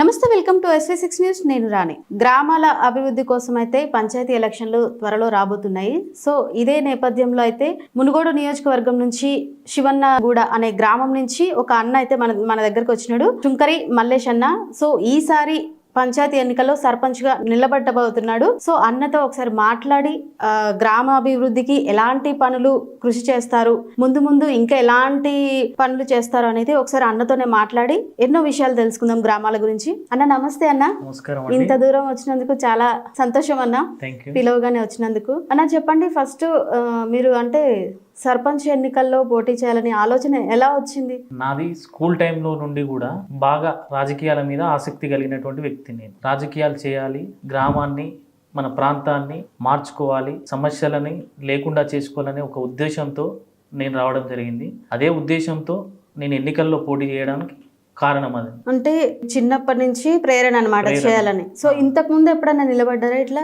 నమస్తే welcome to SV six news. నేను రాణి. గ్రామాల అభివృద్ధి కోసం అయితే పంచాయతీ ఎలక్షన్లు త్వరలో రాబోతున్నాయి. సో ఇదే నేపథ్యంలో అయితే మునుగోడు నియోజకవర్గం నుంచి శివన్నగూడ అనే గ్రామం నుంచి ఒక అన్న అయితే మన మన దగ్గరకు వచ్చినాడు. చుంకరి మల్లేష్ అన్న సో ఈసారి పంచాయతీ ఎన్నికల్లో సర్పంచ్గా నిలబడబోతున్నాడు సో అన్నతో ఒకసారి మాట్లాడి ఆ, గ్రామ అభివృద్ధికి ఎలాంటి పనులు కృషి చేస్తారు? ముందు ముందు ఇంకా ఎలాంటి పనులు చేస్తారు అనేది ఒకసారి అన్నతోనే మాట్లాడి ఎన్నో విషయాలు తెలుసుకుందాం గ్రామాల గురించి. అన్న నమస్తే అన్న. ఇంత దూరం వచ్చినందుకు చాలా సంతోషం అన్న. పిలవగానే వచ్చినందుకు. అన్న చెప్పండి ఫస్ట్ మీరు అంటే సర్పంచ్ ఎన్నికల్లో పోటీ చేయాలని ఆలోచన ఎలా వచ్చింది? నాది స్కూల్ టైంలో నుండి కూడా బాగా రాజకీయాల మీద ఆసక్తి కలిగినటువంటి వ్యక్తి నేను. రాజకీయాలు చేయాలి గ్రామాన్ని మన ప్రాంతాన్ని మార్చుకోవాలి సమస్యలని లేకుండా చేసుకోవాలనే ఒక ఉద్దేశంతో నేను రావడం జరిగింది. అదే ఉద్దేశంతో నేను ఎన్నికల్లో పోటీ చేయడానికి కారణం అది. అంటే చిన్నప్పటి నుంచి ప్రేరణ అనమాట. చేయాలని. సో ఇంతకు ముందు ఎప్పుడైనా నిలబడ్డారా ఇట్లా?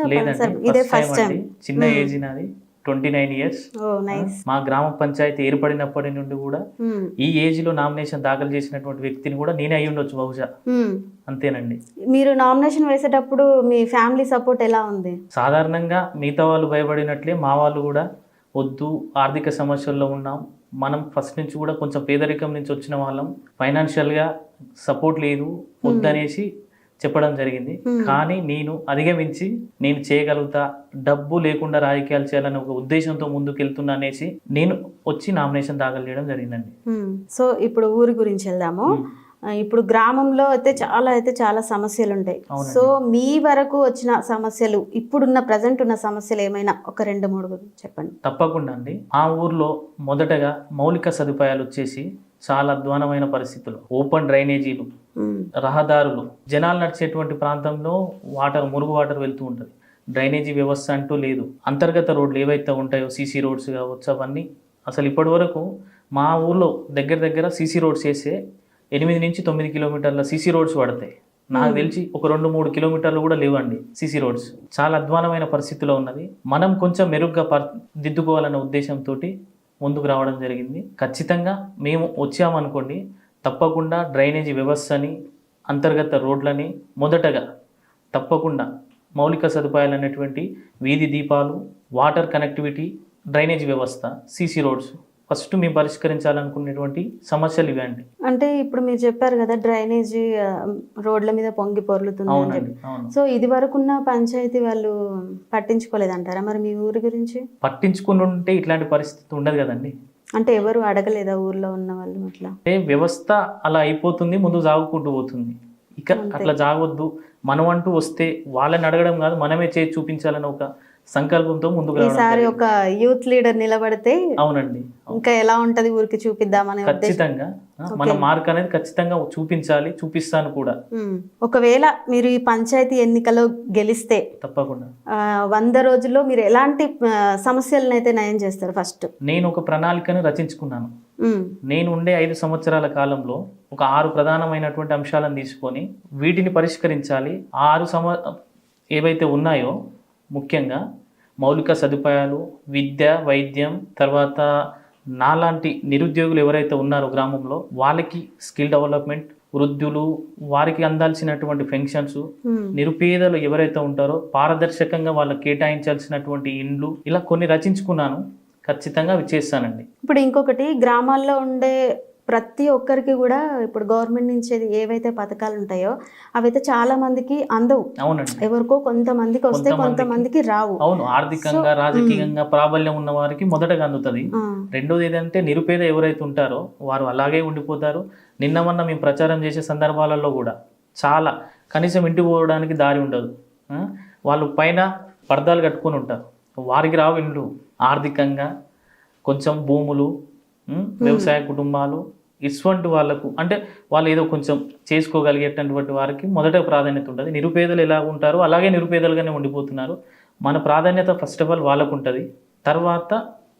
ఇదే ఫస్ట్ టైం చిన్న. ఏజ్ నాది. ట్వంటీ నైన్ ఇయర్స్ మా గ్రామ పంచాయతీ ఏర్పడినప్పటి నుండి కూడా ఈ ఏజ్లో నామినేషన్ దాఖలు చేసినటువంటి వ్యక్తిని కూడా నేనే అయి ఉండొచ్చు బహుశా. అంతేనండి. మీరు నామినేషన్ వేసేటప్పుడు మీ ఫ్యామిలీ సపోర్ట్ ఎలా ఉంది? సాధారణంగా మిగతా వాళ్ళు భయపడినట్లే మా వాళ్ళు కూడా వద్దు ఆర్థిక సమస్యల్లో ఉన్నాం. మనం ఫస్ట్ నుంచి కూడా కొంచెం పేదరికం నుంచి వచ్చిన వాళ్ళం. ఫైనాన్షియల్గా సపోర్ట్ లేదు. వద్దనేసి చెప్పడం జరిగింది. కానీ నేను అధిగమించి నేను చేయగలుగుతా డబ్బు లేకుండా రాజకీయాలు చేయాలనే ఒక ఉద్దేశంతో ముందుకు వెళ్తున్నా అనేసి నేను వచ్చి నామినేషన్ దాఖలు చేయడం జరిగిందండి. సో ఇప్పుడు ఊరి గురించి వెళ్దాము. ఇప్పుడు గ్రామంలో అయితే చాలా అయితే చాలా సమస్యలు ఉంటాయి. సో మీ వరకు వచ్చిన సమస్యలు ఇప్పుడున్న ప్రజెంట్ ఉన్న సమస్యలు ఏమైనా ఒక రెండు మూడు చెప్పండి. తప్పకుండా అండి. ఆ ఊర్లో మొదటగా మౌలిక సదుపాయాలు వచ్చేసి చాలా అధ్వానమైన పరిస్థితులు. ఓపెన్ డ్రైనేజీలు. రహదారులు జనాలు నడిచేటువంటి ప్రాంతంలో వాటర్ మురుగు వాటర్ వెళ్తూ ఉంటుంది. డ్రైనేజీ వ్యవస్థ అంటూ లేదు. అంతర్గత రోడ్లు ఏవైతే ఉంటాయో సీసీ రోడ్స్ కావచ్చు అవన్నీ అసలు ఇప్పటి వరకు మా ఊర్లో దగ్గర దగ్గర సీసీ రోడ్స్ వేస్తే ఎనిమిది నుంచి తొమ్మిది కిలోమీటర్ల సీసీ రోడ్స్ పడతాయి. నాకు తెలిసి ఒక రెండు మూడు కిలోమీటర్లు కూడా లేవండి సీసీ రోడ్స్. చాలా అధ్వానమైన పరిస్థితిలో ఉన్నది. మనం కొంచెం మెరుగ్గా పర్ దిద్దుకోవాలనే ఉద్దేశంతో ముందుకు రావడం జరిగింది. ఖచ్చితంగా మేము వచ్చామనుకోండి తప్పకుండా డ్రైనేజీ వ్యవస్థని అంతర్గత రోడ్లని మొదటగా తప్పకుండా మౌలిక సదుపాయాలు అనేటువంటి వీధి దీపాలు వాటర్ కనెక్టివిటీ డ్రైనేజీ వ్యవస్థ సీసీ రోడ్స్ ఫస్ట్ మేము పరిష్కరించాలనుకునేటువంటి సమస్యలు ఇవే అండి. అంటే ఇప్పుడు మీరు చెప్పారు కదా డ్రైనేజీ రోడ్ల మీద పొంగి పొర్లుతుంది అని చెప్పి. సో ఇది వరకున్న పంచాయతీ వాళ్ళు పట్టించుకోలేదంటారా మరి మీ ఊరి గురించి? పట్టించుకుని ఉంటే ఇట్లాంటి పరిస్థితి ఉండదు కదండి. అంటే ఎవరు అడగలేదా ఊర్లో ఉన్న వాళ్ళు అట్లా? అంటే వ్యవస్థ అలా అయిపోతుంది ముందు జాగుకుంటూ పోతుంది. ఇక. అట్లా జాగొద్దు. మనం అంటూ వస్తే వాళ్ళని అడగడం కాదు మనమే చేసి చూపించాలని ఒక సంకల్పంతో ముందుకు ఈసారి. ఒక యూత్ లీడర్ నిలబడితే అవునండి. ఇంకా ఎలా ఉంటది ఊరికి చూపిద్దామనే ఖచ్చితంగా. మన. మార్క్ అనేది ఖచ్చితంగా చూపించాలి చూపిస్తాను కూడా. ఒకవేళ మీరు ఈ పంచాయతీ ఎన్నికలో గెలిస్తే తప్పకుండా. వంద రోజుల్లో మీరు ఎలాంటి సమస్యలను అయితే నయం చేస్తారు ఫస్ట్? నేను ఒక ప్రణాళికను రచించుకున్నాను. నేను ఉండే ఐదు సంవత్సరాల కాలంలో ఒక ఆరు ప్రధానమైనటువంటి అంశాలను తీసుకొని వీటిని పరిష్కరించాలి. ఆరు సమ ఏవైతే ఉన్నాయో ముఖ్యంగా మౌలిక సదుపాయాలు విద్య వైద్యం తర్వాత నాలాంటి నిరుద్యోగులు ఎవరైతే ఉన్నారో గ్రామంలో వాళ్ళకి స్కిల్ డెవలప్మెంట్ వృద్ధులు వారికి అందాల్సినటువంటి పెన్షన్స్ నిరుపేదలు ఎవరైతే ఉంటారో పారదర్శకంగా వాళ్ళకి కేటాయించాల్సినటువంటి ఇండ్లు ఇలా కొన్ని రచించుకున్నాను. ఖచ్చితంగా అవి చేస్తానండి. ఇప్పుడు ఇంకొకటి గ్రామాల్లో ఉండే ప్రతి ఒక్కరికి కూడా ఇప్పుడు గవర్నమెంట్ నుంచి ఏవైతే పథకాలు ఉంటాయో అవైతే చాలా మందికి అందవు. ఎవరికో కొంతమందికి వస్తే కొంతమందికి. రావు. అవును ఆర్థికంగా రాజకీయంగా ప్రాబల్యం ఉన్న వారికి మొదటగా అందుతుంది. రెండోది ఏదంటే నిరుపేద ఎవరైతే ఉంటారో వారు అలాగే ఉండిపోతారు. నిన్న మొన్న మేము ప్రచారం చేసే సందర్భాలలో కూడా చాలా కనీసం ఇంటికి పోవడానికి దారి ఉండదు? వాళ్ళు పైన పర్దాలు కట్టుకొని ఉంటారు. వారికి రావు ఇండ్లు. ఆర్థికంగా కొంచెం భూములు వ్యవసాయ కుటుంబాలు ఇటువంటి వాళ్ళకు అంటే వాళ్ళు ఏదో కొంచెం చేసుకోగలిగేటటువంటి వారికి మొదట ప్రాధాన్యత ఉంటుంది. నిరుపేదలు ఎలా ఉంటారో అలాగే నిరుపేదలుగానే ఉండిపోతున్నారు. మన ప్రాధాన్యత ఫస్ట్ ఆఫ్ ఆల్ వాళ్ళకు ఉంటుంది. తర్వాత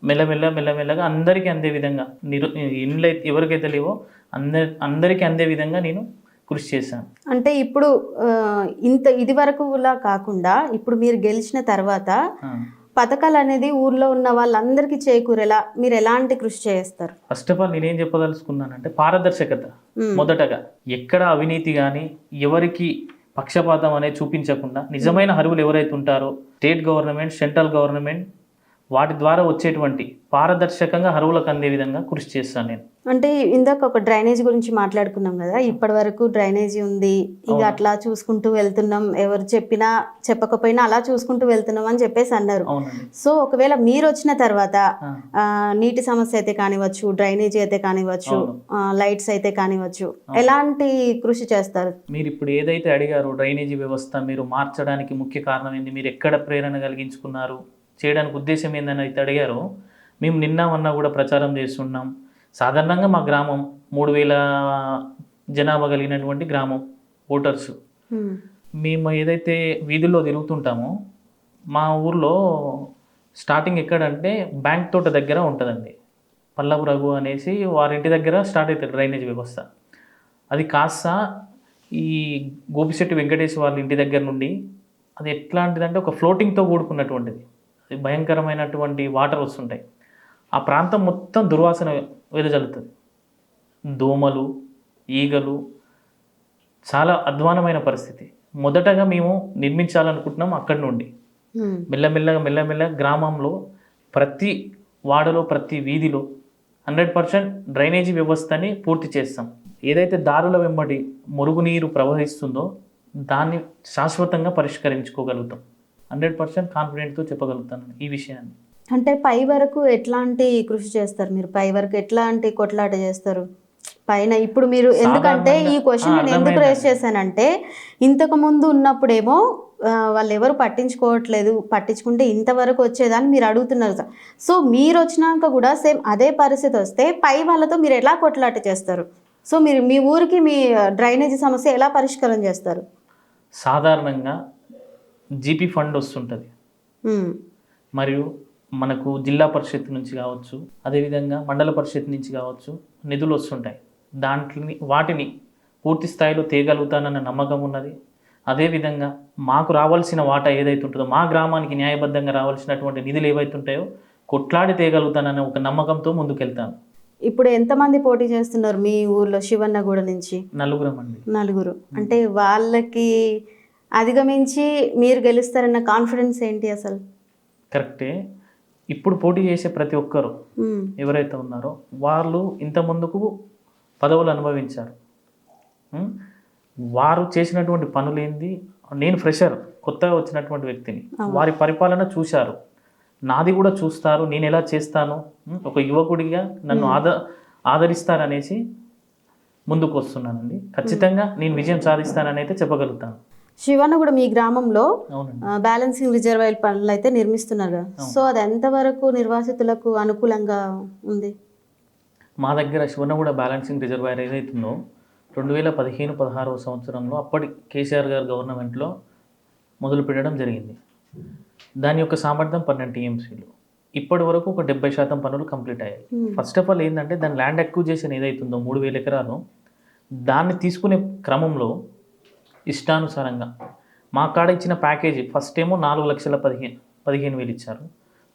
మెల్లమెల్ల మెల్లమెల్లగా అందరికీ అందే విధంగా నిరు ఇండ్లు ఎవరికైతే లేవో అందరి అందరికీ అందే విధంగా నేను కృషి చేశాను. అంటే ఇప్పుడు ఇంత ఇది వరకులా కాకుండా ఇప్పుడు మీరు గెలిచిన తర్వాత పథకాలు అనేది ఊర్లో ఉన్న వాళ్ళందరికీ చేకూరేలా మీరు ఎలాంటి కృషి చేస్తారు ఫస్ట్ ఆఫ్ ఆల్ నేనేం చెప్పదలుచుకున్నానంటే పారదర్శకత. మొదటగా ఎక్కడ అవినీతి కానీ ఎవరికి పక్షపాతం అనేది చూపించకుండా నిజమైన అర్హులు ఎవరైతే ఉంటారో స్టేట్ గవర్నమెంట్ సెంట్రల్ గవర్నమెంట్ వాటి ద్వారా వచ్చేటువంటి పారదర్శకంగా అర్హులకు అందే విధంగా కృషి చేస్తాను నేను. అంటే ఇందాక ఒక డ్రైనేజ్ గురించి మాట్లాడుకున్నాం కదా ఇప్పటి వరకు డ్రైనేజీ ఉంది. ఇక. అట్లా చూసుకుంటూ వెళ్తున్నాం. ఎవరు చెప్పినా చెప్పకపోయినా అలా చూసుకుంటూ వెళ్తున్నాం అని చెప్పేసి అన్నారు. సో ఒకవేళ మీరు వచ్చిన తర్వాత నీటి సమస్య అయితే కానివ్వచ్చు డ్రైనేజీ అయితే. ఆ, లైట్స్ అయితే కానివ్వచ్చు ఎలాంటి కృషి చేస్తారు? మీరు ఇప్పుడు ఏదైతే అడిగారో డ్రైనేజీ వ్యవస్థ మీరు మార్చడానికి ముఖ్య కారణం ఏంది? మీరు ఎక్కడ ప్రేరణ కలిగించుకున్నారు? చేయడానికి ఉద్దేశం ఏందని అయితే అడిగారో మేము నిన్న మొన్న కూడా ప్రచారం చేస్తున్నాం. సాధారణంగా మా గ్రామం మూడు వేల జనాభా కలిగినటువంటి గ్రామం ఓటర్స్. మేము ఏదైతే వీధుల్లో తిరుగుతుంటామో మా ఊర్లో స్టార్టింగ్ ఎక్కడంటే బ్యాంక్ తోట దగ్గర ఉంటుందండి. పల్లపు రఘు అనేసి వారింటి దగ్గర స్టార్ట్ అవుతుంది డ్రైనేజ్ వ్యవస్థ. అది కాస్త ఈ గోపిశెట్టి వెంకటేష్ వాళ్ళ ఇంటి దగ్గర నుండి అది ఎట్లాంటిదంటే ఒక ఫ్లోటింగ్తో కూడుకున్నటువంటిది. భయంకరమైనటువంటి వాటర్ వస్తుంటాయి. ఆ ప్రాంతం మొత్తం దుర్వాసన వెదజల్లుతుంది. దోమలు ఈగలు చాలా అధ్వానమైన పరిస్థితి. మొదటగా మేము నిర్మించాలనుకుంటున్నాం అక్కడి నుండి. మెల్లమెల్లగా మెల్లమెల్లగా గ్రామంలో ప్రతి వాడలో ప్రతి వీధిలో హండ్రెడ్ పర్సెంట్ డ్రైనేజీ వ్యవస్థని పూర్తి చేస్తాం. ఏదైతే దారుల వెంబడి మురుగునీరు ప్రవహిస్తుందో దాన్ని శాశ్వతంగా పరిష్కరించుకోగలుగుతాం. హండ్రెడ్ పర్సెంట్ కాన్ఫిడెంట్తో చెప్పగలుగుతాను ఈ విషయాన్ని. అంటే పై వరకు ఎట్లాంటి కృషి చేస్తారు మీరు? పై వరకు ఎట్లాంటి కొట్లాట చేస్తారు? పైన ఇప్పుడు మీరు ఎందుకంటే ఈ క్వశ్చన్ నేను ఎందుకు. రేస్ చేశానంటే ఇంతకు ముందు ఉన్నప్పుడేమో వాళ్ళు ఎవరు పట్టించుకోవట్లేదు పట్టించుకుంటే ఇంతవరకు వచ్చేదాన్ని మీరు అడుగుతున్నారు సార్. సో మీరు వచ్చినాక కూడా సేమ్ అదే పరిస్థితి వస్తే పై వాళ్ళతో మీరు ఎలా కొట్లాట చేస్తారు? సో మీరు మీ ఊరికి మీ డ్రైనేజీ సమస్య ఎలా పరిష్కారం చేస్తారు? సాధారణంగా జీపీ ఫండ్ వస్తుంటుంది. మరియు మనకు జిల్లా పరిషత్ నుంచి కావచ్చు అదేవిధంగా మండల పరిషత్ నుంచి కావచ్చు నిధులు వస్తుంటాయి. దాంట్ని వాటిని పూర్తి స్థాయిలో తేగలుగుతానన్న నమ్మకం ఉన్నది. అదేవిధంగా మాకు రావాల్సిన వాటా ఏదైతే ఉంటుందో మా గ్రామానికి న్యాయబద్ధంగా రావాల్సినటువంటి నిధులు ఏవైతే ఉంటాయో కొట్లాడి తేగలుగుతానన్న ఒక నమ్మకంతో ముందుకెళ్తాను. ఇప్పుడు ఎంతమంది పోటీ చేస్తున్నారు మీ ఊర్లో శివన్నగూడ నుంచి? నలుగురం అండి. నలుగురు. అంటే వాళ్ళకి అధిగమించి మీరు గెలుస్తారన్న కాన్ఫిడెన్స్ ఏంటి అసలు? కరెక్టే. ఇప్పుడు పోటీ చేసే ప్రతి ఒక్కరు ఎవరైతే ఉన్నారో వాళ్ళు ఇంత ముందుకు పదవులు అనుభవించారు? వారు చేసినటువంటి పనులు ఏంది నేను ఫ్రెషర్ కొత్తగా వచ్చినటువంటి వ్యక్తిని. వారి పరిపాలన చూశారు. నాది కూడా చూస్తారు. నేను ఎలా చేస్తాను? ఒక యువకుడిగా నన్ను ఆద ఆదరిస్తారనేసి ముందుకు వస్తున్నానండి ఖచ్చితంగా నేను విజయం సాధిస్తానని అయితే చెప్పగలుగుతాను. శివన్నగూడ మీ గ్రామంలో బ్యాలెన్సింగ్ రిజర్వాయర్ పనులు అయితే నిర్మిస్తున్నారు సో అది ఎంతవరకు నిర్వాసితులకు అనుకూలంగా ఉంది? మా దగ్గర శివనగూడ బ్యాలెన్సింగ్ రిజర్వాయర్ ఏదైతుందో రెండు వేల పదిహేను పదహారవ సంవత్సరంలో అప్పటి కేసీఆర్ గారు గవర్నమెంట్లో మొదలు పెట్టడం జరిగింది. దాని యొక్క సామర్థ్యం పన్నెండు టీఎంసీలు. ఇప్పటి వరకు ఒక డెబ్బై శాతం పనులు కంప్లీట్ అయ్యాయి. ఫస్ట్ ఆఫ్ ఆల్ ఏంటంటే దాని ల్యాండ్ అక్విజేషన్ ఏదైతుందో మూడు వేల ఎకరాలు దాన్ని తీసుకునే క్రమంలో ఇష్టానుసారంగా. మా కాడ ఇచ్చిన ప్యాకేజీ ఫస్ట్ ఏమో నాలుగు లక్షల పదిహేను పదిహేను వేలు ఇచ్చారు.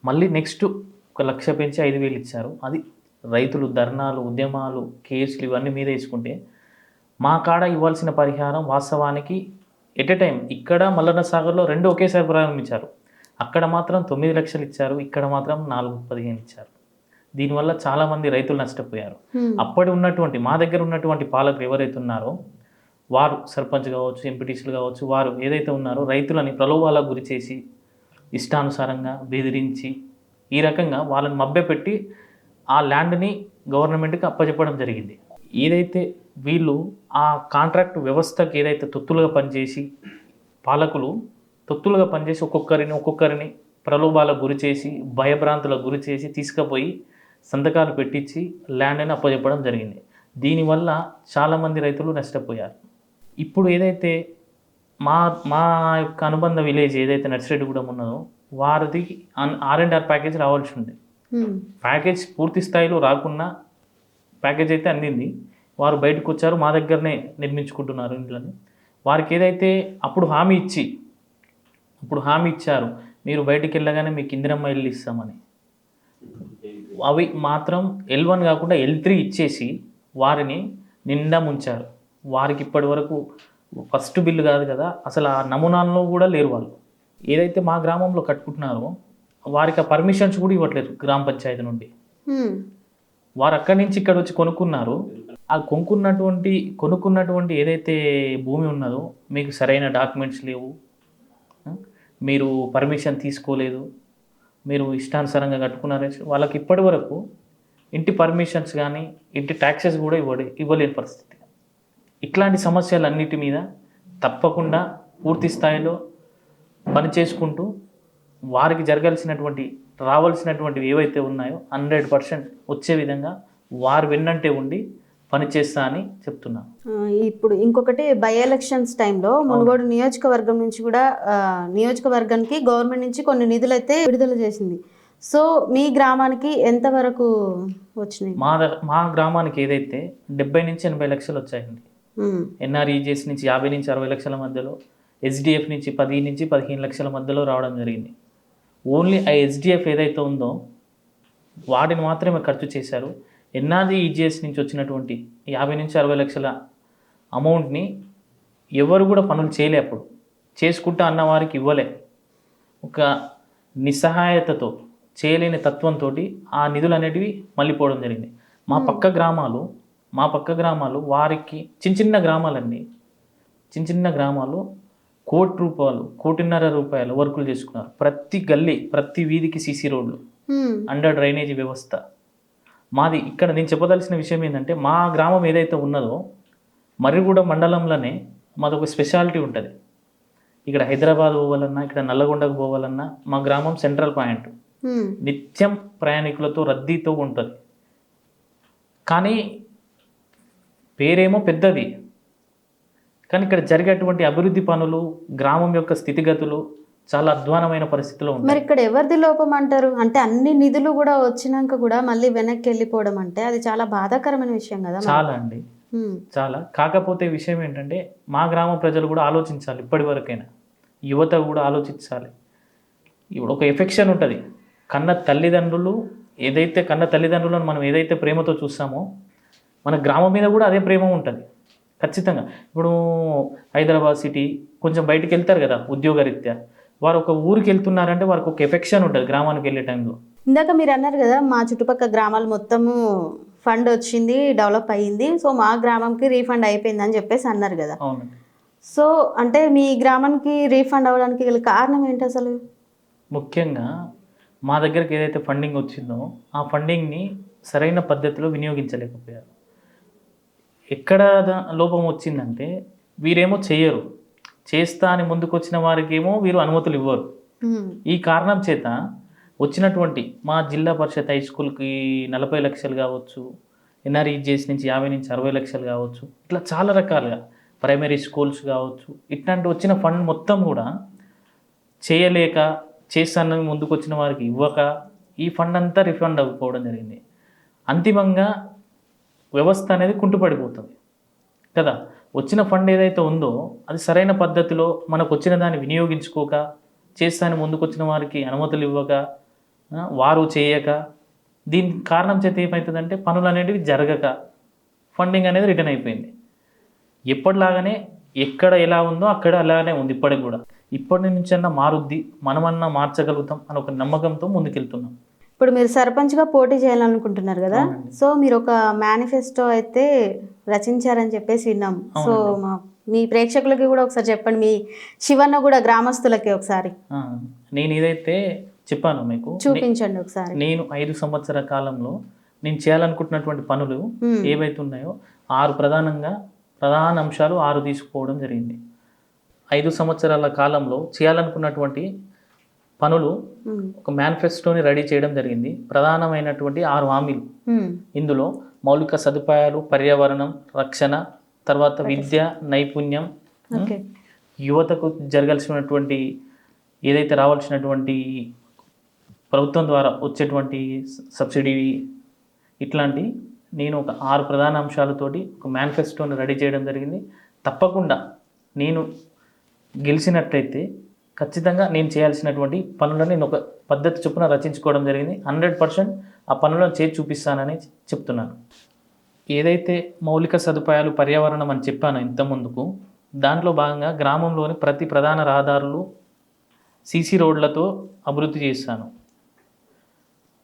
మళ్ళీ నెక్స్ట్ ఒక లక్ష పెంచి ఐదు వేలు ఇచ్చారు. అది రైతులు ధర్నాలు ఉద్యమాలు కేసులు ఇవన్నీ మీద వేసుకుంటే మా కాడ ఇవ్వాల్సిన పరిహారం వాస్తవానికి ఎట్ ఎ టైం ఇక్కడ మల్లన్న సాగర్లో రెండు ఒకేసారి ప్రారంభించారు. అక్కడ మాత్రం తొమ్మిది లక్షలు ఇచ్చారు ఇక్కడ మాత్రం నాలుగు పదిహేను ఇచ్చారు. దీనివల్ల చాలామంది రైతులు నష్టపోయారు. అప్పటి ఉన్నటువంటి మా దగ్గర ఉన్నటువంటి పాలకులు ఎవరైతే ఉన్నారో వారు సర్పంచ్ కావచ్చు ఎంపీటీసీలు కావచ్చు వారు ఏదైతే ఉన్నారో రైతులని ప్రలోభాలకు గురి చేసి ఇష్టానుసారంగా బెదిరించి ఈ రకంగా వాళ్ళని మభ్యపెట్టి ఆ ల్యాండ్ని గవర్నమెంట్కి అప్పచెప్పడం జరిగింది. ఏదైతే వీళ్ళు ఆ కాంట్రాక్ట్ వ్యవస్థకి ఏదైతే తొత్తులుగా పనిచేసి పాలకులు తొత్తులుగా పనిచేసి ఒక్కొక్కరిని ఒక్కొక్కరిని ప్రలోభాలకు గురి చేసి భయభ్రాంతులకు గురి చేసి తీసుకుపోయి సంతకాలు పెట్టించి ల్యాండ్ని అప్పచెప్పడం జరిగింది. దీనివల్ల చాలామంది రైతులు నష్టపోయారు. ఇప్పుడు ఏదైతే మా మా యొక్క అనుబంధ విలేజ్ ఏదైతే నర్సిరెడ్డిగూడెం ఉన్నదో వారిది ఆర్ అండ్ ఆర్ ప్యాకేజ్ రావాల్సి ఉంది. ప్యాకేజ్ పూర్తి స్థాయిలో రాకున్నా ప్యాకేజ్ అయితే అందింది. వారు బయటకు వచ్చారు మా దగ్గరనే నిర్మించుకుంటున్నారు ఇంట్లోని వారికి ఏదైతే అప్పుడు హామీ ఇచ్చి ఇప్పుడు హామీ ఇచ్చారు మీరు బయటికి వెళ్ళగానే మీకు ఇందిరమ్మ ఇల్లు ఇస్తామని. అవి మాత్రం ఎల్ వన్ కాకుండా ఎల్ త్రీ ఇచ్చేసి వారిని నిండా ముంచారు. వారికి ఇప్పటి వరకు ఫస్ట్ బిల్లు కాదు కదా అసలు ఆ నమూనాల్లో కూడా లేరు వాళ్ళు. ఏదైతే మా గ్రామంలో కట్టుకుంటున్నారో వారికి ఆ పర్మిషన్స్ కూడా ఇవ్వట్లేదు గ్రామ పంచాయతీ నుండి. వారు అక్కడి నుంచి ఇక్కడ వచ్చి కొనుక్కున్నారు. ఆ కొనుక్కున్నటువంటి కొనుక్కున్నటువంటి ఏదైతే భూమి ఉన్నదో మీకు సరైన డాక్యుమెంట్స్ లేవు? మీరు పర్మిషన్ తీసుకోలేదు. మీరు ఇష్టానుసారంగా కట్టుకున్నారు. వాళ్ళకి ఇప్పటి వరకు ఇంటి పర్మిషన్స్ కానీ ఇంటి ట్యాక్సెస్ కూడా ఇవ్వడే ఇవ్వలేని పరిస్థితి. ఇట్లాంటి సమస్యలన్నిటి మీద తప్పకుండా పూర్తి స్థాయిలో పని చేసుకుంటూ వారికి జరగాల్సినటువంటి రావాల్సినటువంటివి ఏవైతే ఉన్నాయో హండ్రెడ్ పర్సెంట్ వచ్చే విధంగా వారు వెన్నంటే ఉండి పనిచేస్తా అని చెప్తున్నాను ఇప్పుడు ఇంకొకటి బై ఎలక్షన్స్ టైంలో మునుగోడు నియోజకవర్గం నుంచి కూడా నియోజకవర్గానికి గవర్నమెంట్ నుంచి కొన్ని నిధులు అయితే విడుదల చేసింది. సో మీ గ్రామానికి ఎంతవరకు వచ్చినాయి? మా మా గ్రామానికి ఏదైతే డెబ్బై నుంచి ఎనభై లక్షలు వచ్చాయండి. ఎన్ఆర్ఈజెస్ నుంచి యాభై నుంచి అరవై లక్షల మధ్యలో ఎస్డిఎఫ్ నుంచి పది నుంచి పదిహేను లక్షల మధ్యలో రావడం జరిగింది. ఓన్లీ ఆ ఎస్డిఎఫ్ ఏదైతే ఉందో వాటిని మాత్రమే ఖర్చు చేశారు. ఎన్ఆర్జీ ఈజీఎస్ నుంచి వచ్చినటువంటి యాభై నుంచి అరవై లక్షల అమౌంట్ని ఎవరు కూడా పనులు చేయలే అప్పుడు. చేసుకుంటా అన్న వారికి ఇవ్వలే. ఒక నిస్సహాయతతో చేయలేని తత్వంతో ఆ నిధులు అనేటివి మళ్ళీపోవడం జరిగింది. మా పక్క గ్రామాలు మా పక్క గ్రామాలు వారికి చిన్న చిన్న గ్రామాలండి చిన్న చిన్న గ్రామాలు కోటి రూపాయలు కోటిన్నర రూపాయలు వర్కులు చేసుకున్నారు. ప్రతి గల్లీ ప్రతి వీధికి సీసీ రోడ్లు. అండర్ డ్రైనేజీ వ్యవస్థ. మాది ఇక్కడ నేను చెప్పదలసిన విషయం ఏంటంటే మా గ్రామం ఏదైతే ఉన్నదో మర్రిగూడ మండలంలోనే మాదొక స్పెషాలిటీ ఉంటుంది. ఇక్కడ హైదరాబాద్ పోవాలన్నా ఇక్కడ నల్లగొండకు పోవాలన్నా మా గ్రామం సెంట్రల్ పాయింట్. నిత్యం ప్రయాణికులతో రద్దీతో ఉంటుంది. కానీ పేరేమో పెద్దది. కానీ ఇక్కడ జరిగేటువంటి అభివృద్ధి పనులు గ్రామం యొక్క స్థితిగతులు చాలా అధ్వానమైన పరిస్థితిలో ఉంటాయి మరి ఇక్కడ ఎవరిది లోపం అంటారు? అంటే అన్ని నిధులు కూడా వచ్చినాక కూడా మళ్ళీ వెనక్కి వెళ్ళిపోవడం అంటే అది చాలా బాధాకరమైన విషయం కదా. చాలా అండి. చాలా. కాకపోతే విషయం ఏంటంటే మా గ్రామ ప్రజలు కూడా ఆలోచించాలి ఇప్పటి వరకైనా. యువత కూడా ఆలోచించాలి. ఇప్పుడు ఒక ఎఫెక్షన్ ఉంటుంది. కన్న తల్లిదండ్రులు ఏదైతే కన్న తల్లిదండ్రులను మనం ఏదైతే ప్రేమతో చూస్తామో మన గ్రామం మీద కూడా అదే ప్రేమ ఉంటుంది. ఖచ్చితంగా. ఇప్పుడు హైదరాబాద్ సిటీ కొంచెం బయటికి వెళ్తారు కదా ఉద్యోగరీత్యా. వారు ఒక ఊరికి వెళ్తున్నారంటే వారికి ఒక ఎఫెక్షన్ ఉంటుంది గ్రామానికి వెళ్ళే టైంలో. ఇందాక మీరు అన్నారు కదా మా చుట్టుపక్కల గ్రామాలు మొత్తము ఫండ్ వచ్చింది డెవలప్ అయ్యింది. సో మా గ్రామంకి రీఫండ్ అయిపోయింది అని చెప్పేసి అన్నారు కదా. సో అంటే మీ గ్రామానికి రీఫండ్ అవ్వడానికి గల కారణం ఏంటి అసలు? ముఖ్యంగా మా దగ్గరికి ఏదైతే ఫండింగ్ వచ్చిందో ఆ ఫండింగ్ని సరైన పద్ధతిలో వినియోగించలేకపోయారు. ఎక్కడ లోపం వచ్చిందంటే వీరేమో చేయరు చేస్తా అని ముందుకు వచ్చిన వారికి ఏమో వీరు అనుమతులు ఇవ్వరు. ఈ కారణం చేత వచ్చినటువంటి మా జిల్లా పరిషత్ హై స్కూల్కి నలభై లక్షలు కావచ్చు ఎన్ఆర్ఈజేస్ నుంచి యాభై నుంచి అరవై లక్షలు కావచ్చు ఇట్లా చాలా రకాలుగా ప్రైమరీ స్కూల్స్ కావచ్చు ఇట్లాంటి వచ్చిన ఫండ్ మొత్తం కూడా చేయలేక చేస్తానని ముందుకు వచ్చిన వారికి ఇవ్వక ఈ ఫండ్ అంతా రిఫండ్ అవ్వకపోవడం జరిగింది. అంతిమంగా వ్యవస్థ అనేది కుంటుపడిపోతుంది. కదా? వచ్చిన ఫండ్ ఏదైతే ఉందో అది సరైన పద్ధతిలో మనకు వచ్చిన దాన్ని వినియోగించుకోక చేస్తాను ముందుకొచ్చిన వారికి అనుమతులు ఇవ్వక వారు చేయక దీని కారణం చేత ఏమవుతుందంటే పనులు అనేటివి జరగక ఫండింగ్ అనేది రిటర్న్ అయిపోయింది. ఎప్పటిలాగానే ఎక్కడ ఎలా ఉందో అక్కడ అలానే ఉంది ఇప్పటికి కూడా. ఇప్పటి నుంచన్నా మారుద్ది మనమన్నా మార్చగలుగుతాం అని ఒక నమ్మకంతో ముందుకెళ్తున్నాం. ఇప్పుడు మీరు సర్పంచ్గా పోటీ చేయాలనుకుంటున్నారు కదా. సో మీరు ఒక మేనిఫెస్టో అయితే రచించారని చెప్పేసి విన్నాం. సో మా మీ ప్రేక్షకులకి కూడా ఒకసారి చెప్పండి మీ శివన్న కూడా గ్రామస్తులకి ఒకసారి. నేను ఏదైతే చెప్పాను మీకు చూపించండి ఒకసారి. నేను ఐదు సంవత్సర కాలంలో నేను చేయాలనుకుంటున్నటువంటి పనులు. ఏవైతే ఉన్నాయో ఆరు ప్రధానంగా ప్రధాన అంశాలు ఆరు తీసుకుపోవడం జరిగింది. ఐదు సంవత్సరాల కాలంలో చేయాలనుకున్నటువంటి పనులు. ఒక మేనిఫెస్టోని రెడీ చేయడం జరిగింది. ప్రధానమైనటువంటి ఆరు హామీలు. హ్మ్. ఇందులో మౌలిక సదుపాయాలు పర్యావరణం రక్షణ తర్వాత విద్య నైపుణ్యం యువతకు జరగాల్సినటువంటి ఏదైతే రావాల్సినటువంటి ప్రభుత్వం ద్వారా వచ్చేటువంటి సబ్సిడీ ఇట్లాంటి నేను ఒక ఆరు ప్రధాన అంశాలతోటి ఒక మేనిఫెస్టోని రెడీ చేయడం జరిగింది. తప్పకుండా నేను గెలిచినట్లయితే ఖచ్చితంగా నేను చేయాల్సినటువంటి పనులను నేను ఒక పద్ధతి చొప్పున రచించుకోవడం జరిగింది. హండ్రెడ్ పర్సెంట్ ఆ పనులను చేసి చూపిస్తానని చెప్తున్నాను. ఏదైతే మౌలిక సదుపాయాలు పర్యావరణం అని చెప్పాను ఇంత ముందుకు దాంట్లో భాగంగా గ్రామంలోని ప్రతి ప్రధాన రహదారులు సీసీ రోడ్లతో అభివృద్ధి చేశాను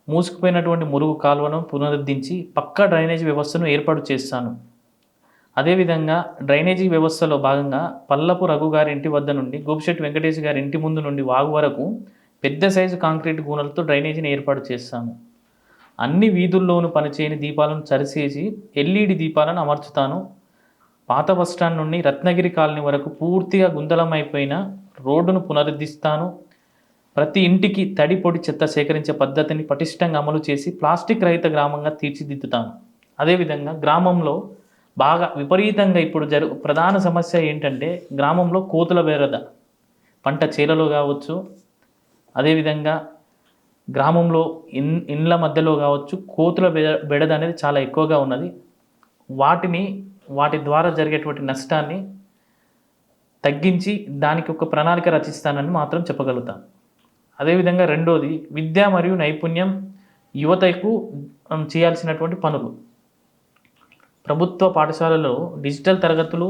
మూసుకుపోయినటువంటి మురుగు కాలువను పునరుద్ధరించి పక్కా డ్రైనేజ్ వ్యవస్థను ఏర్పాటు చేస్తాను. అదేవిధంగా డ్రైనేజీ వ్యవస్థలో భాగంగా పల్లపు రఘు గారి ఇంటి వద్ద నుండి గోపిశెట్టి వెంకటేష్ గారి ఇంటి ముందు నుండి వాగు వరకు పెద్ద సైజు కాంక్రీట్ గూనలతో డ్రైనేజీని ఏర్పాటు చేస్తాను అన్ని వీధుల్లోనూ పనిచేయని దీపాలను సరిచేసి ఎల్ఈడి దీపాలను అమర్చుతాను. పాత బస్టాండ్ నుండి రత్నగిరి కాలనీ వరకు పూర్తిగా గుందలమైపోయిన రోడ్డును పునరుద్ధరిస్తాను ప్రతి ఇంటికి తడి పొడి చెత్త సేకరించే పద్ధతిని పటిష్టంగా అమలు చేసి ప్లాస్టిక్ రహిత గ్రామంగా తీర్చిదిద్దుతాను. అదేవిధంగా గ్రామంలో బాగా విపరీతంగా ఇప్పుడు జరు ప్రధాన సమస్య ఏంటంటే గ్రామంలో కోతుల బెరద పంట చేలలో కావచ్చు అదేవిధంగా గ్రామంలో ఇన్ ఇండ్ల మధ్యలో కావచ్చు కోతుల బెడద అనేది చాలా ఎక్కువగా ఉన్నది. వాటిని వాటి ద్వారా జరిగేటువంటి నష్టాన్ని తగ్గించి దానికి ఒక ప్రణాళిక రచిస్తానని మాత్రం చెప్పగలుగుతాను అదేవిధంగా రెండోది విద్య మరియు నైపుణ్యం యువతకు చేయాల్సినటువంటి పనులు. ప్రభుత్వ పాఠశాలలో డిజిటల్ తరగతులు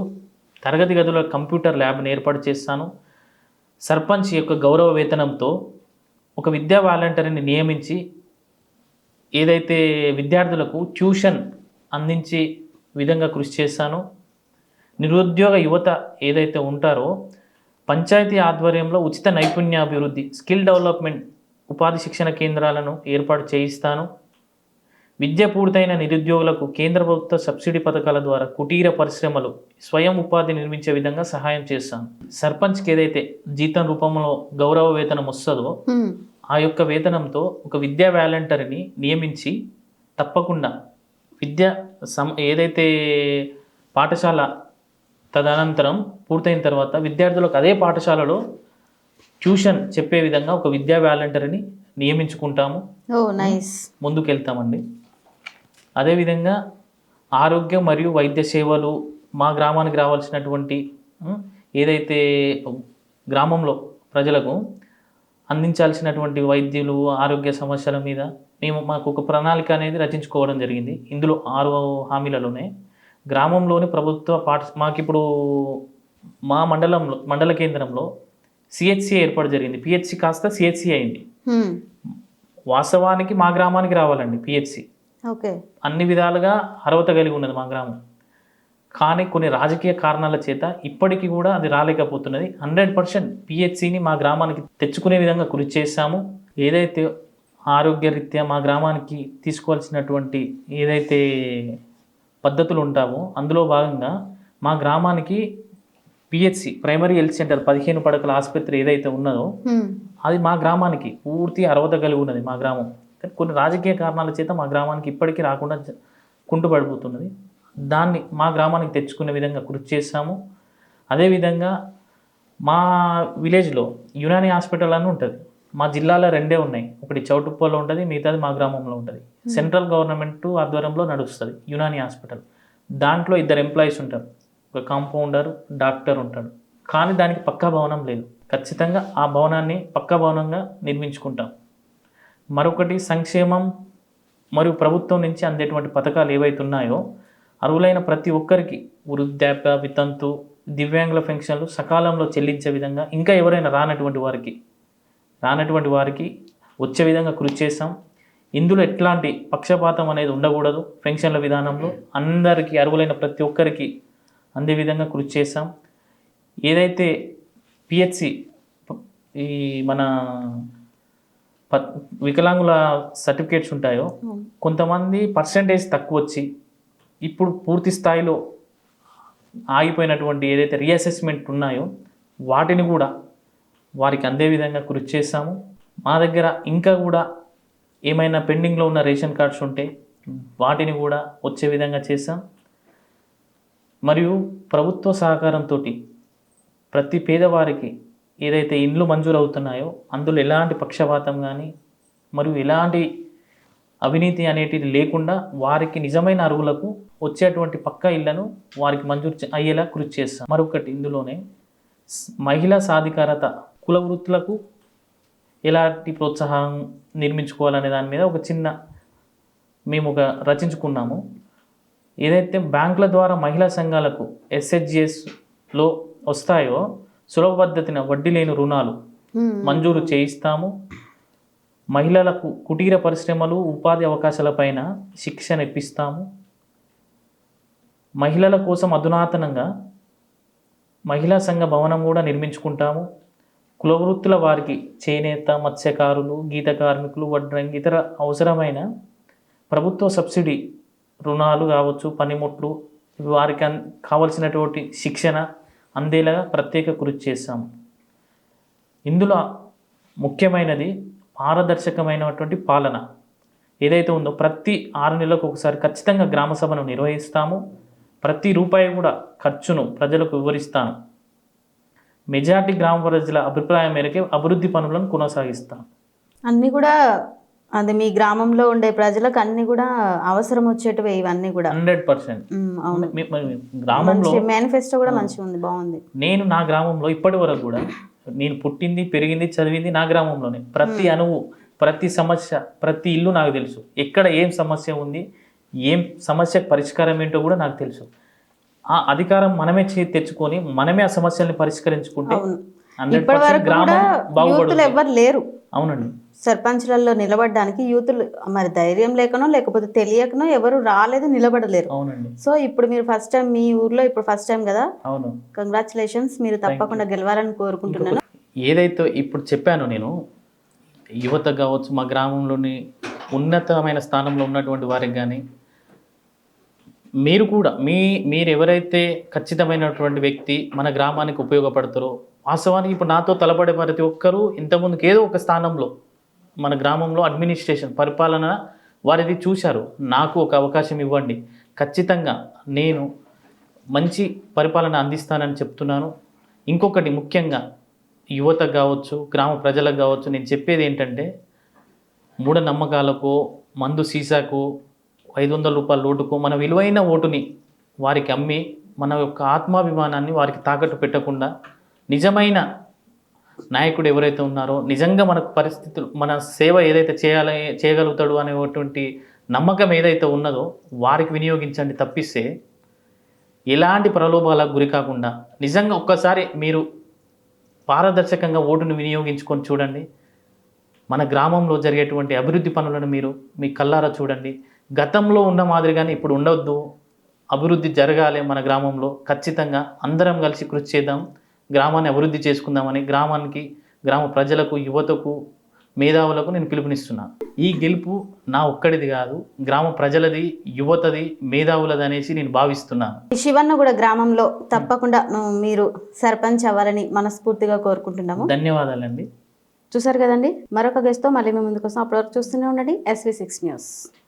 తరగతి గదుల కంప్యూటర్ ల్యాబ్ని ఏర్పాటు చేస్తాను. సర్పంచ్ యొక్క గౌరవ వేతనంతో ఒక విద్యా వాలంటీర్ని నియమించి ఏదైతే విద్యార్థులకు ట్యూషన్ అందించే విధంగా కృషి చేస్తాను. నిరుద్యోగ యువత ఏదైతే ఉంటారో పంచాయతీ ఆధ్వర్యంలో ఉచిత నైపుణ్యాభివృద్ధి స్కిల్ డెవలప్మెంట్ ఉపాధి శిక్షణ కేంద్రాలను ఏర్పాటు చేయిస్తాను. విద్య పూర్తయిన నిరుద్యోగులకు కేంద్ర ప్రభుత్వ సబ్సిడీ పథకాల ద్వారా కుటీర పరిశ్రమలు స్వయం ఉపాధి నిర్మించే విధంగా సహాయం చేస్తాను సర్పంచ్కి ఏదైతే జీతం రూపంలో గౌరవ వేతనం వస్తుందో. ఆ యొక్క వేతనంతో ఒక విద్యా వాలంటీర్ని నియమించి తప్పకుండా విద్య సం ఏదైతే పాఠశాల తదనంతరం పూర్తయిన తర్వాత విద్యార్థులకు అదే పాఠశాలలో ట్యూషన్ చెప్పే విధంగా ఒక విద్యా వాలంటీర్ని నియమించుకుంటాము. ఓ నైస్. ముందుకు వెళ్తామండి అదేవిధంగా ఆరోగ్యం మరియు వైద్య సేవలు మా గ్రామానికి రావాల్సినటువంటి ఏదైతే గ్రామంలో ప్రజలకు అందించాల్సినటువంటి వైద్యులు ఆరోగ్య సమస్యల మీద మేము మాకు ఒక ప్రణాళిక అనేది రచించుకోవడం జరిగింది. ఇందులో ఆరు హామీలలోనే గ్రామంలోని ప్రభుత్వ పాఠ మాకు ఇప్పుడు మా మండలంలో మండల కేంద్రంలో సిహెచ్సి ఏర్పాటు జరిగింది. పిహెచ్సి కాస్త సిహెచ్సి అయింది. వాస్తవానికి మా గ్రామానికి రావాలండి పిహెచ్సి. అన్ని విధాలుగా అర్హత కలిగి ఉన్నది మా గ్రామం. కానీ కొన్ని రాజకీయ కారణాల చేత ఇప్పటికీ కూడా అది రాలేకపోతున్నది. హండ్రెడ్ పర్సెంట్ పిహెచ్సిని మా గ్రామానికి తెచ్చుకునే విధంగా కృషి చేశాము. ఏదైతే ఆరోగ్యరీత్యా మా గ్రామానికి తీసుకోవాల్సినటువంటి ఏదైతే పద్ధతులు ఉంటావో అందులో భాగంగా మా గ్రామానికి పిహెచ్సి ప్రైమరీ హెల్త్ సెంటర్ పదిహేను పడకల ఆసుపత్రి ఏదైతే ఉన్నదో. అది మా గ్రామానికి పూర్తి అర్హత కలిగి ఉన్నది మా గ్రామం. కానీ కొన్ని రాజకీయ కారణాల చేత మా గ్రామానికి ఇప్పటికీ రాకుండా కుంటుపడిపోతున్నది. దాన్ని మా గ్రామానికి తెచ్చుకునే విధంగా కృషి చేస్తాము అదేవిధంగా మా విలేజ్లో యునాని హాస్పిటల్ అని ఉంటుంది. మా జిల్లాలో రెండే ఉన్నాయి. ఒకటి చౌటుప్పలో ఉంటుంది మిగతాది మా గ్రామంలో ఉంటుంది. సెంట్రల్ గవర్నమెంట్ ఆధ్వర్యంలో నడుస్తుంది యునాని హాస్పిటల్. దాంట్లో ఇద్దరు ఎంప్లాయీస్ ఉంటారు. ఒక కాంపౌండర్ డాక్టర్ ఉంటాడు. కానీ దానికి పక్కా భవనం లేదు. ఖచ్చితంగా ఆ భవనాన్ని పక్కా భవనంగా నిర్మించుకుంటాం. మరొకటి సంక్షేమం మరియు ప్రభుత్వం నుంచి అందేటువంటి పథకాలు ఏవైతే ఉన్నాయో అర్హులైన ప్రతి ఒక్కరికి వృద్ధాప్య వితంతు దివ్యాంగుల పెన్షన్లు సకాలంలో చెల్లించే విధంగా ఇంకా ఎవరైనా రానటువంటి వారికి రానటువంటి వారికి వచ్చే విధంగా కృషి చేస్తాం ఇందులో ఎట్లాంటి పక్షపాతం అనేది ఉండకూడదు. పెన్షన్ల విధానంలో అందరికీ అర్హులైన ప్రతి ఒక్కరికి అందే విధంగా కృషి చేస్తాం ఏదైతే పిహెచ్సి ఈ మన వికలాంగుల సర్టిఫికేట్స్ ఉంటాయో కొంతమంది పర్సంటేజ్ తక్కువ వచ్చి ఇప్పుడు పూర్తి స్థాయిలో ఆగిపోయినటువంటి ఏదైతే రీఅసెస్మెంట్ ఉన్నాయో వాటిని కూడా వారికి అందే విధంగా కృషి చేస్తాము మా దగ్గర ఇంకా కూడా ఏమైనా పెండింగ్లో ఉన్న రేషన్ కార్డ్స్ ఉంటే వాటిని కూడా వచ్చే విధంగా చేస్తాం మరియు ప్రభుత్వ సహకారంతో ప్రతి పేదవారికి ఏదైతే ఇండ్లు మంజూరు అవుతున్నాయో అందులో ఎలాంటి పక్షపాతం కానీ మరియు ఎలాంటి అవినీతి అనేటిది లేకుండా వారికి నిజమైన అరువులకు వచ్చేటువంటి పక్కా ఇళ్ళను వారికి మంజూరు అయ్యేలా కృషి చేస్తాం. మరొకటి ఇందులోనే మహిళా సాధికారత కుల వృత్తులకు ఎలాంటి ప్రోత్సాహం నిర్మించుకోవాలనే దాని మీద ఒక చిన్న మేము ఒక రచించుకున్నాము. ఏదైతే బ్యాంకుల ద్వారా మహిళా సంఘాలకు ఎస్హెచ్జిఎస్లో వస్తాయో సులభ పద్ధతిన వడ్డీ లేని రుణాలు. మంజూరు చేయిస్తాము. మహిళలకు కుటీర పరిశ్రమలు ఉపాధి అవకాశాలపైన శిక్షణ ఇప్పిస్తాము. మహిళల కోసం అధునాతనంగా మహిళా సంఘ భవనం కూడా నిర్మించుకుంటాము. కులవృత్తుల వారికి చేనేత మత్స్యకారులు గీత కార్మికులు వడ్రంగి ఇతర అవసరమైన ప్రభుత్వ సబ్సిడీ రుణాలు కావచ్చు పనిముట్లు వారికి కావలసినటువంటి శిక్షణ అందేలాగా ప్రత్యేక కృషి చేస్తాము ఇందులో ముఖ్యమైనది పారదర్శకమైనటువంటి పాలన. ఏదైతే ఉందో ప్రతి ఆరు నెలలకు ఒకసారి ఖచ్చితంగా గ్రామ సభను నిర్వహిస్తాము. ప్రతి రూపాయి కూడా ఖర్చును ప్రజలకు వివరిస్తాను. మెజార్టీ గ్రామ ప్రజల అభిప్రాయం మేరకే అభివృద్ధి పనులను కొనసాగిస్తాను అన్నీ కూడా అది మీ గ్రామంలో ఉండే ప్రజలకు అన్ని కూడా అవసరం వచ్చేటివే ఇవన్నీ కూడా. Hundred percent. అవును. గ్రామంలో మేనిఫెస్టో కూడా మంచిగా ఉంది బాగుంది. నేను నా గ్రామంలో ఇప్పటి వరకు కూడా నేను పుట్టింది పెరిగింది చదివింది నా గ్రామంలోనే. ప్రతి అణువు ప్రతి సమస్య ప్రతి ఇల్లు నాకు తెలుసు. ఎక్కడ ఏం సమస్య ఉంది ఏం సమస్య పరిష్కారం ఏంటో కూడా నాకు తెలుసు. ఆ అధికారం మనమే చే తెచ్చుకొని మనమే ఆ సమస్యల్ని పరిష్కరించుకుంటే ఇప్పటి వరకు కూడా ఎవ్వరు లేరు. అవునండి. సర్పంచ్లలో నిలబడడానికి యూతులు మరి ధైర్యం లేకనో లేకపోతే తెలియకనో ఎవరు రాలేదు నిలబడలేరు. అవునండి. సో ఇప్పుడు మీరు ఫస్ట్ టైం మీ ఊర్లో ఇప్పుడు ఫస్ట్ టైం కదా? అవును. కంగ్రాచులేషన్స్ మీరు తప్పకుండా గెలవాలని కోరుకుంటున్నాను. ఏదైతే ఇప్పుడు చెప్పానో నేను యువత కావచ్చు మా గ్రామంలోని ఉన్నతమైన స్థానంలో ఉన్నటువంటి వారికి కానీ మీరు కూడా మీ మీరు ఎవరైతే ఖచ్చితమైనటువంటి వ్యక్తి మన గ్రామానికి ఉపయోగపడతారో వాస్తవానికి ఇప్పుడు నాతో తలపడే ప్రతి ఒక్కరూ ఇంతకుముందుకు ఏదో ఒక స్థానంలో మన గ్రామంలో అడ్మినిస్ట్రేషన్ పరిపాలన వారిది చూశారు. నాకు ఒక అవకాశం ఇవ్వండి. ఖచ్చితంగా నేను మంచి పరిపాలన అందిస్తానని చెప్తున్నాను. ఇంకొకటి ముఖ్యంగా యువత కావచ్చు గ్రామ ప్రజలకు కావచ్చు నేను చెప్పేది ఏంటంటే మూఢనమ్మకాలకు మందు సీసాకు ఐదు వందల రూపాయల ఓటుకు మన విలువైన ఓటుని వారికి అమ్మి మన యొక్క ఆత్మాభిమానాన్ని వారికి తాకట్టు పెట్టకుండా నిజమైన నాయకుడు ఎవరైతే ఉన్నారో నిజంగా మనకు పరిస్థితులు మన సేవ ఏదైతే చేయాలి చేయగలుగుతాడు అనేటువంటి నమ్మకం ఏదైతే ఉన్నదో వారికి వినియోగించండి తప్పిస్తే ఎలాంటి ప్రలోభాలకు గురి కాకుండా నిజంగా ఒక్కసారి మీరు పారదర్శకంగా ఓటును వినియోగించుకొని చూడండి. మన గ్రామంలో జరిగేటువంటి అభివృద్ధి పనులను మీరు మీ కల్లారా చూడండి. గతంలో ఉన్న మాదిరిగానే ఇప్పుడు ఉండవద్దు అభివృద్ధి జరగాలి మన గ్రామంలో. ఖచ్చితంగా అందరం కలిసి కృషి చేద్దాం. గ్రామాన్ని అభివృద్ధి చేసుకుందామని గ్రామానికి గ్రామ ప్రజలకు యువతకు మేధావులకు నేను పిలుపునిస్తున్నాను ఈ గెలుపు నా ఒక్కడిది కాదు గ్రామ ప్రజలది యువతది మేధావులది అనేసి నేను భావిస్తున్నాను ఈ శివన్న కూడా గ్రామంలో తప్పకుండా మీరు సర్పంచ్ అవ్వాలని మనస్ఫూర్తిగా కోరుకుంటున్నాము. ధన్యవాదాలండి. చూసారు కదండి? మరొక గెస్ట్తో మళ్ళీ మేము ముందుకు వస్తాం. అప్పటివరకు చూస్తూనే ఉండండి. SV six news